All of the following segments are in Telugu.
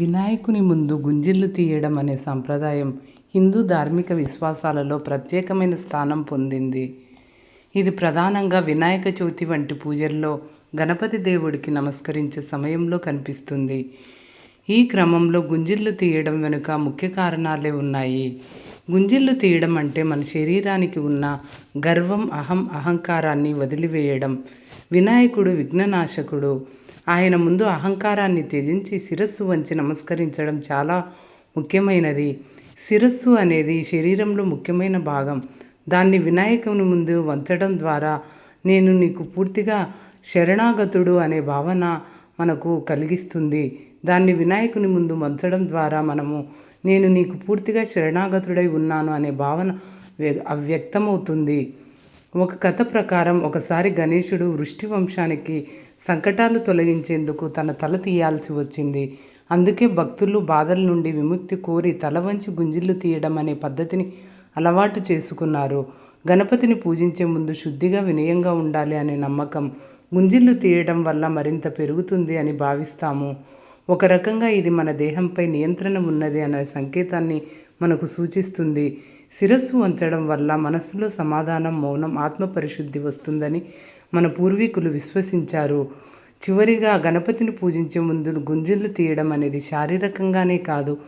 వినాయకుని ముందు గుంజిళ్ళు తీయడం అనే సంప్రదాయం హిందూ ధార్మిక విశ్వాసాలలో ప్రత్యేకమైన స్థానం పొందింది. ఇది ప్రధానంగా వినాయక చవితి వంటి పూజల్లో గణపతి దేవుడికి నమస్కరించే సమయంలో కనిపిస్తుంది. ఈ క్రమంలో గుంజిళ్ళు తీయడం వెనుక ముఖ్య కారణాలే ఉన్నాయి. గుంజిళ్ళు తీయడం అంటే మన శరీరానికి ఉన్న గర్వం అహం అహంకారాన్ని వదిలివేయడం. వినాయకుడు విఘ్ననాశకుడు. ఆయన ముందు అహంకారాన్ని త్యజించి శిరస్సు వంచి నమస్కరించడం చాలా ముఖ్యమైనది. శిరస్సు అనేది శరీరంలో ముఖ్యమైన భాగం. దాన్ని వినాయకుని ముందు వంచడం ద్వారా నేను నీకు పూర్తిగా శరణాగతుడు అనే భావన మనకు కలిగిస్తుంది. దాన్ని వినాయకుని ముందు వంచడం ద్వారా మనము నేను నీకు పూర్తిగా శరణాగతుడై ఉన్నాను అనే భావన వ్య- వ్యక్తమవుతుంది ఒక కథ ప్రకారం ఒకసారి గణేశుడు వృష్టి వంశానికి సంకటాలు తొలగించేందుకు తన తల తీయాల్సి వచ్చింది. అందుకే భక్తులు బాధల నుండి విముక్తి కోరి తల వంచి గుంజిళ్ళు తీయడం అనే పద్ధతిని అలవాటు చేసుకున్నారు. గణపతిని పూజించే ముందు శుద్ధిగా వినయంగా ఉండాలి అనే నమ్మకం గుంజిళ్ళు తీయడం వల్ల మరింత పెరుగుతుంది అని భావిస్తాము. ఒక రకంగా ఇది మన దేహంపై నియంత్రణ ఉన్నది అనే సంకేతాన్ని మనకు సూచిస్తుంది. శిరస్సు వంచడం వల్ల మనస్సులో సమాధానం మౌనం ఆత్మపరిశుద్ధి వస్తుందని మన పూర్వీకులు విశ్వసించారు. చివరిగా గణపతిని పూజించే ముందు గుంజిళ్ళు తీయడం అనేది శారీరకంగానే కాదు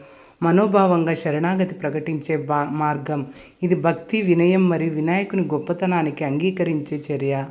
మనోభావంగా శరణాగతి ప్రకటించే బా మార్గం. ఇది భక్తి వినయం మరియు వినాయకుని గొప్పతనానికి అంగీకరించే చర్య.